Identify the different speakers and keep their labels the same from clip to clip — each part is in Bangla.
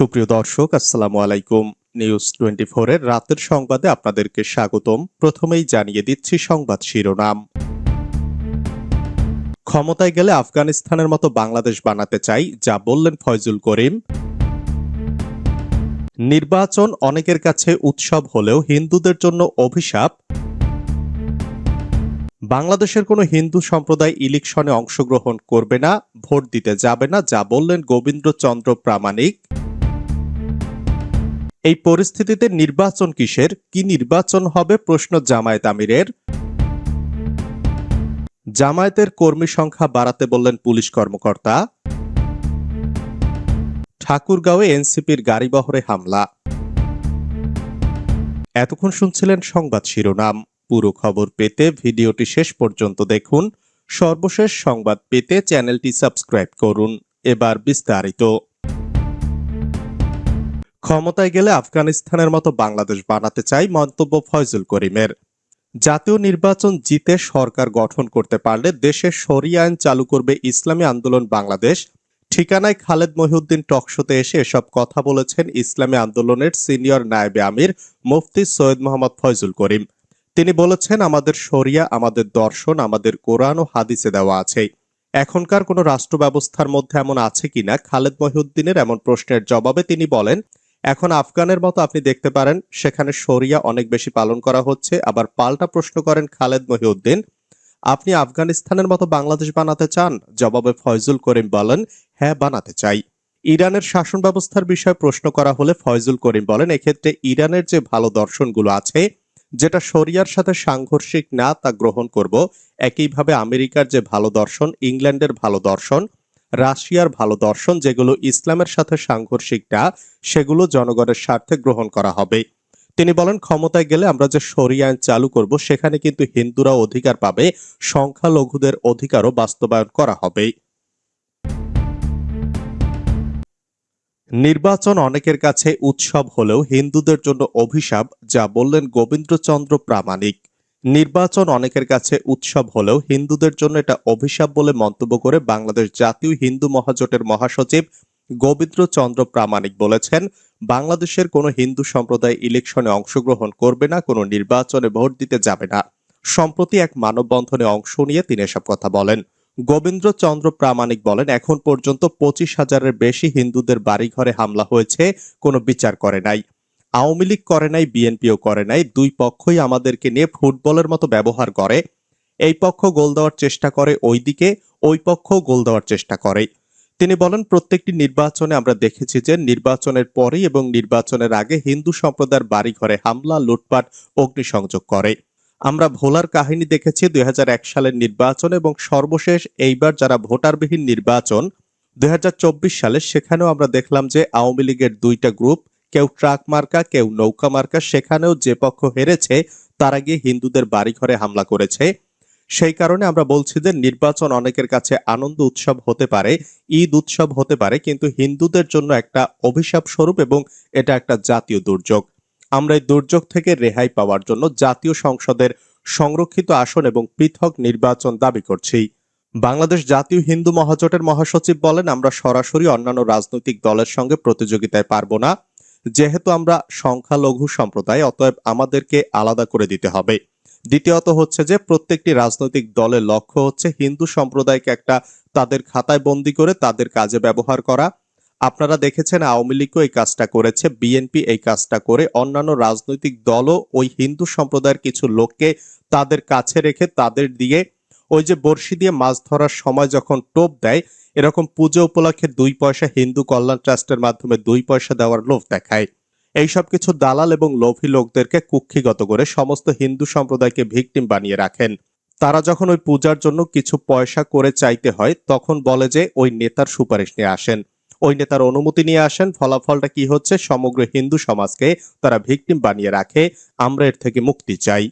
Speaker 1: সুপ্রিয় দর্শক, আসসালামু আলাইকুম। নিউজ টোয়েন্টি এর রাতের সংবাদে আপনাদেরকে স্বাগতম। প্রথমেই জানিয়ে দিচ্ছি সংবাদ শিরোনাম। ক্ষমতায় গেলে আফগানিস্তানের মতো বাংলাদেশ বানাতে চাই, যা বললেন ফয়জুল করিম। নির্বাচন অনেকের কাছে উৎসব হলেও হিন্দুদের জন্য অভিশাপ। বাংলাদেশের কোনো হিন্দু সম্প্রদায় ইলেকশনে অংশগ্রহণ করবে না, ভোট দিতে যাবে না, যা বললেন গোবিন্দ্রচন্দ্র প্রামাণিক। এই পরিস্থিতিতে নির্বাচন কিসের? কি নির্বাচন হবে? প্রশ্ন জামায়াত আমিরের। জামায়াতের কর্মী সংখ্যা বাড়াতে বললেন পুলিশ কর্মকর্তা। ঠাকুরগাঁওয়ে এনসিপির গাড়িবহরে হামলা। এতক্ষণ শুনছিলেন সংবাদ শিরোনাম। পুরো খবর পেতে ভিডিওটি শেষ পর্যন্ত দেখুন। সর্বশেষ সংবাদ পেতে চ্যানেলটি সাবস্ক্রাইব করুন। এবার বিস্তারিত। ক্ষমতায় গেলে আফগানিস্তানের মতো বাংলাদেশ বানাতে চাই মন্তব্য ফয়জুল করিমের। জাতীয় নির্বাচন জিতে সরকার গঠন করতে পারলে দেশে শরিয়া আইন চালু করবে ইসলামী আন্দোলন বাংলাদেশ। ঠিকানায় খালেদ মহিউদ্দিন টকশোতে এসে এসব কথা বলেছেন ইসলামী আন্দোলনের সিনিয়র নায়েবে আমির মুফতি সৈয়দ মোহাম্মদ ফয়জুল করিম। তিনি বলেছেন, আমাদের শরিয়া, আমাদের দর্শন, আমাদের কোরআন ও হাদিসে দেওয়া আছে। এখনকার কোনো রাষ্ট্র ব্যবস্থার মধ্যে এমন আছে কিনা? খালেদ মহিউদ্দিনের এমন প্রশ্নের জবাবে তিনি বলেন এখন আফগানের মতো আপনি দেখতে পারেন, সেখানে শরিয়া অনেক বেশি পালন করা হচ্ছে। আবার পাল্টা প্রশ্ন করেন খালেদ মহিউদ্দিন, আপনি আফগানিস্তানের মতো বাংলাদেশ বানাতে চান? জবাবে ফয়জুল করিম বলেন হ্যাঁ বানাতে চাই। ইরানের শাসন ব্যবস্থার বিষয়ে প্রশ্ন করা হলে ফয়জুল করিম বলেন, এক্ষেত্রে ইরানের যে ভালো দর্শনগুলো আছে, যেটা শরিয়ার সাথে সাংঘর্ষিক না তা গ্রহণ করব, একইভাবে আমেরিকার যে ভালো দর্শন, ইংল্যান্ডের ভালো দর্শন রাশিয়ার ভালো দর্শন যেগুলো ইসলামের সাথে সাংঘর্ষিক না, সেগুলো জনগণের স্বার্থে গ্রহণ করা হবে। তিনি বলেন, ক্ষমতায় গেলে আমরা যে শরিয়া আইন চালু করব, সেখানে কিন্তু হিন্দুরা অধিকার পাবে, সংখ্যালঘুদের অধিকারও বাস্তবায়ন করা হবে। নির্বাচন অনেকের কাছে উৎসব হলেও হিন্দুদের জন্য অভিশাপ, যা বললেন গোবিন্দ্রচন্দ্র প্রামাণিক। নির্বাচন অনেকের কাছে উৎসব হলেও হিন্দুদের জন্য এটা অভিশাপ বলে মন্তব্য করে বাংলাদেশ জাতীয় হিন্দু মহাজোটের মহাসচিব গোবিন্দ্র চন্দ্র প্রামাণিক বলেছেন, বাংলাদেশের কোনো হিন্দু সম্প্রদায় ইলেকশনে অংশগ্রহণ করবে না, কোনো নির্বাচনে ভোট দিতে যাবে না। সম্প্রতি এক মানববন্ধনে অংশ নিয়ে তিনি এসব কথা বলেন। গোবিন্দ্র চন্দ্র প্রামাণিক বলেন, এখন পর্যন্ত পঁচিশ হাজারের বেশি হিন্দুদের বাড়িঘরে হামলা হয়েছে, কোনো বিচার করে নাই। আওয়ামী লীগ করে নাই, বিএনপিও করে নাই, দুই পক্ষই আমাদেরকে নিয়ে ফুটবলের মতো ব্যবহার করে। এই পক্ষ গোল দেওয়ার চেষ্টা করে ওই দিকে ওই পক্ষ গোল দেওয়ার চেষ্টা করে। তিনি বলেন, প্রত্যেকটি নির্বাচনে আমরা দেখেছি যে নির্বাচনের পরে এবং নির্বাচনের আগে হিন্দু সম্প্রদায়ের বাড়িঘরে হামলা, লুটপাট, অগ্নিসংযোগ করে। আমরা ভোলার কাহিনী দেখেছি দুই হাজার এক সালের নির্বাচন এবং সর্বশেষ এইবার যারা ভোটারবিহীন নির্বাচন, দুই হাজার চব্বিশ সালে সেখানেও আমরা দেখলাম যে আওয়ামী লীগের দুইটা গ্রুপ কেউ ট্রাক মার্কা, কেউ নৌকা মার্কা, সেখানেও যে পক্ষ হেরেছে, তারা গিয়ে হিন্দুদের বাড়িঘরে হামলা করেছে। সেই কারণে আমরা বলছি যে নির্বাচন অনেকের কাছে আনন্দ উৎসব হতে পারে, ঈদ উৎসব হতে পারে, কিন্তু হিন্দুদের জন্য একটা অভিশাপ স্বরূপ এবং এটা একটা জাতীয় দুর্যোগ। আমরা এই দুর্যোগ থেকে রেহাই পাওয়ার জন্য জাতীয় সংসদের সংরক্ষিত আসন এবং পৃথক নির্বাচন দাবি করছি। বাংলাদেশ জাতীয় হিন্দু মহাজোটের মহাসচিব বলেন, আমরা সরাসরি অন্যান্য রাজনৈতিক দলের সঙ্গে প্রতিযোগিতায় পারব না। যেহেতু আমরা সংখ্যালঘু সম্প্রদায়, অতএব আমাদেরকে আলাদা করে দিতে হবে। দ্বিতীয়ত হচ্ছে যে, প্রত্যেকটি রাজনৈতিক দলের লক্ষ্য হচ্ছে হিন্দু সম্প্রদায়কে একটা তাদের খাতায় বন্দি করে তাদের কাজে ব্যবহার করা। আপনারা দেখেছেন আওয়ামী লীগও এই কাজটা করেছে, বিএনপি এই কাজটা করে। অন্যান্য রাজনৈতিক দলও ওই হিন্দু সম্প্রদায়ের কিছু লোককে তাদের কাছে রেখে তাদের দিয়ে ওই যে বর্ষি দিয়ে মাছ ধরার সময় যখন টোপ দেয় এরকম পুজো উপলক্ষে দুই পয়সা হিন্দু কল্যাণ ট্রাস্টের মাধ্যমে দুই পয়সা দেওয়ার লোভ দেখায়। এইসব কিছু দালাল এবং লোভী লোকদেরকে কুক্ষিগত করে সমস্ত হিন্দু সম্প্রদায়কে ভিকটিম বানিয়ে রাখেন। তারা যখন ওই পূজার জন্য কিছু পয়সা করে চাইতে হয়, তখন বলে যে ওই নেতার সুপারিশ নিয়ে আসেন। ওই নেতার অনুমতি নিয়ে আসেন, ফলাফলটা কি হচ্ছে? সমগ্র হিন্দু সমাজকে তারা ভিকটিম বানিয়ে রাখে, আমরা এর থেকে মুক্তি চাই।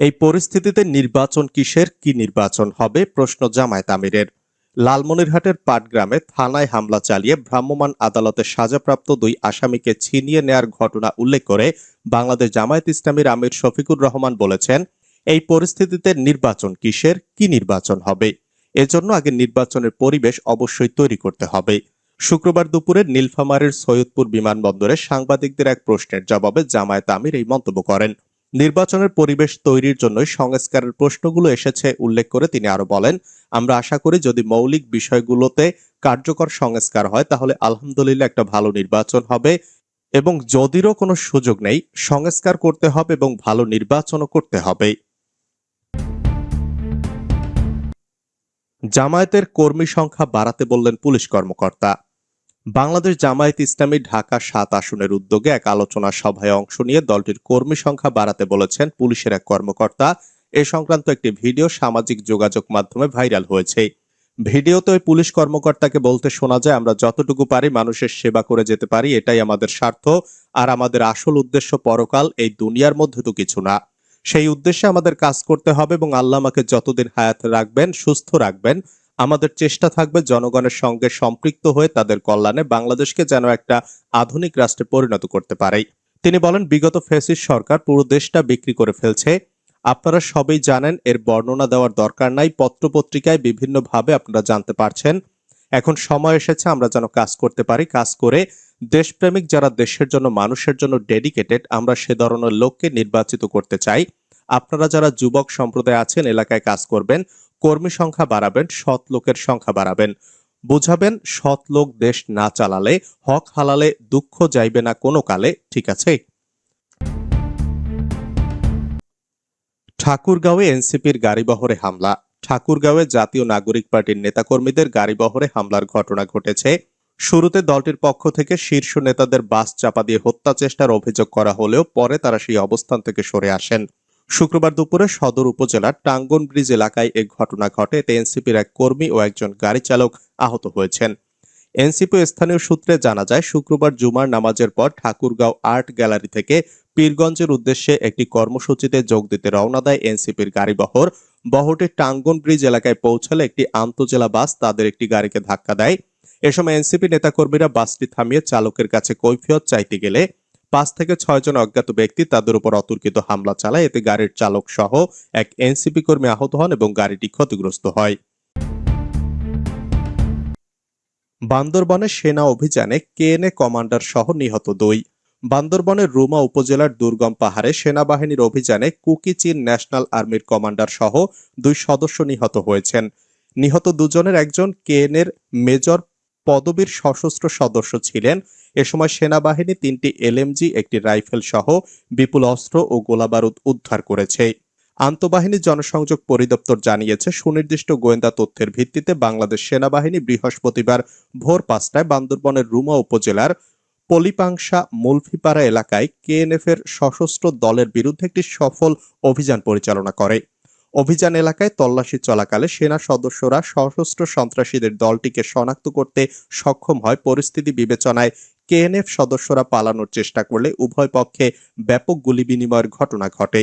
Speaker 1: এই পরিস্থিতিতে নির্বাচন কিসের, কি নির্বাচন হবে? প্রশ্ন জামায়াত আমিরের। লালমনিরহাটের পাটগ্রামে থানায় হামলা চালিয়ে ভ্রাম্যমাণ আদালতে সাজাপ্রাপ্ত দুই আসামিকে ছিনিয়ে নেয়ার ঘটনা উল্লেখ করে বাংলাদেশ জামায়াত ইসলামীর আমির শফিকুর রহমান বলেছেন, এই পরিস্থিতিতে নির্বাচন কিসের, কি নির্বাচন হবে? এজন্য আগে নির্বাচনের পরিবেশ অবশ্যই তৈরি করতে হবে। শুক্রবার দুপুরে নীলফামারীর সৈয়দপুর বিমানবন্দরে সাংবাদিকদের এক প্রশ্নের জবাবে জামায়াত আমির এই মন্তব্য করেন। নির্বাচনের পরিবেশ তৈরির জন্যই সংস্কারের প্রশ্নগুলো এসেছে উল্লেখ করে তিনি আরও বলেন, আমরা আশা করি যদি মৌলিক বিষয়গুলোতে কার্যকর সংস্কার হয়, তাহলে আলহামদুলিল্লাহ একটা ভালো নির্বাচন হবে এবং যদিরও কোনো সুযোগ নেই, সংস্কার করতে হবে এবং ভালো নির্বাচনও করতে হবে। জামায়াতের কর্মী সংখ্যা বাড়াতে বললেন পুলিশ কর্মকর্তা। বাংলাদেশ জামায়াত ইসলামী ঢাকা সাত আসনের উদ্যোগে এক আলোচনা সভায় অংশ নিয়ে দলটির কর্মী সংখ্যা বাড়াতে বলেছেন পুলিশের এক কর্মকর্তা। এ সংক্রান্ত একটি ভিডিও সামাজিক যোগাযোগ মাধ্যমে ভাইরাল হয়েছে। ভিডিওতে ওই পুলিশ কর্মকর্তাকে বলতে শোনা যায়, আমরা যতটুকু পারি মানুষের সেবা করে যেতে পারি, এটাই আমাদের স্বার্থ আর আমাদের আসল উদ্দেশ্য পরকাল, এই দুনিয়ার মধ্যে তো কিছু না। সেই উদ্দেশ্যে আমাদের কাজ করতে হবে এবং আল্লাহ আমাকে যতদিন হায়াত রাখবেন, সুস্থ রাখবেন আমাদের চেষ্টা থাকবে জনগণের সঙ্গে সম্পৃক্ত হয়ে তাদের কল্যাণে বাংলাদেশকে যেন একটা আধুনিক রাষ্ট্রে পরিণত করতে পারে। তিনি বলেন, বিগত ফেসিস সরকার পুরো দেশটা বিক্রি করে ফেলছে। আপনারা সবাই জানেন, এর বর্ণনা দেওয়ার দরকার নাই। পত্রপত্রিকায় বিভিন্নভাবে আপনারা জানতে পারছেন। এখন সময় এসেছে, আমরা যেন কাজ করতে পারি। কাজ করে দেশপ্রেমিক যারা দেশের জন্য, মানুষের জন্য ডেডিকেটেড, আমরা সে ধরনের লোককে নির্বাচিত করতে চাই। আপনারা যারা যুবক সম্প্রদায় আছেন, এলাকায় কাজ করবেন। কর্মী সংখ্যা বাড়াবেন, সৎ লোকের সংখ্যা বাড়াবেন। বুঝাবেন, সৎ লোক দেশ না চালালে, হক হালালে, দুঃখ যাইবে না কোনো কালে, ঠিক আছে? ঠাকুরগাঁওয়ে এনসিপির গাড়িবহরে হামলা। ঠাকুরগাঁওয়ে জাতীয় নাগরিক পার্টির নেতাকর্মীদের গাড়িবহরে হামলার ঘটনা ঘটেছে। শুরুতে দলটির পক্ষ থেকে শীর্ষ নেতাদের বাস চাপা দিয়ে হত্যা চেষ্টার অভিযোগ করা হলেও পরে তারা সেই অবস্থান থেকে সরে আসেন। শুক্রবার দুপুরে সদর উপজেলার টাঙ্গন ব্রিজ এলাকায় এ ঘটনা ঘটে। এতে এনসিপির এক কর্মী ও একজন গাড়ি চালক আহত হয়েছেন। এনসিপি স্থানীয় সূত্রে জানা যায়, শুক্রবার জুমার নামাজের পর ঠাকুরগাঁও আর্ট গ্যালারি থেকে পীরগঞ্জের উদ্দেশ্যে একটি কর্মসূচিতে যোগ দিতে রওনা দেয় এনসিপির গাড়িবহর। বহরটি টাঙ্গন ব্রিজ এলাকায় পৌঁছালে একটি আন্তজেলা বাস তাদের একটি গাড়িকে ধাক্কা দেয়। এ সময় এনসিপি নেতাকর্মীরা বাসটি থামিয়ে চালকের কাছে কৈফিয়ত চাইতে গেলে পাঁচ থেকে ছয় জন অজ্ঞাত ব্যক্তি তাদের উপর অতর্কিত হামলা চালায়। এতে গাড়ির চালক সহ এক এনসিপি কর্মী আহত হন এবং গাড়িটি ক্ষতিগ্রস্ত হয়। বান্দরবনে সেনা অভিযানে কেএনএ কমান্ডার সহ নিহত দুই। বান্দরবনের রুমা উপজেলার দুর্গম পাহাড়ে সেনাবাহিনীর অভিযানে কুকি কুকিচিন ন্যাশনাল আর্মির কমান্ডার সহ দুই সদস্য নিহত হয়েছেন। নিহত দুজনের একজন কেএনএর মেজর পদবীর সশস্ত্র সদস্য ছিলেন। এ সময় সেনাবাহিনী তিনটি এলএমজি, একটি রাইফেল সহ বিপুল অস্ত্র ও গোলাবারুদ উদ্ধার করেছে। আন্তঃবাহিনী জনসংযোগ পরিদপ্তর জানিয়েছে, সুনির্দিষ্ট গোয়েন্দা তথ্যের ভিত্তিতে বাংলাদেশ সেনাবাহিনী বৃহস্পতিবার ভোর পাঁচটায় বান্দরবনের রুমা উপজেলার পলিপাংশা মুলফিপাড়া এলাকায় কেএনএফ এর সশস্ত্র দলের বিরুদ্ধে একটি সফল অভিযান পরিচালনা করে। অভিযান এলাকায় তল্লাশি চলাকালে সেনা সদস্যরা সশস্ত্র সন্ত্রাসীদের দলটিকে শনাক্ত করতে সক্ষম হয় পরিস্থিতি বিবেচনায়। কেএনএফ সদস্যরা পালানোর চেষ্টা করলে উভয় পক্ষে ব্যাপক গুলি বিনিময়ের ঘটনা ঘটে।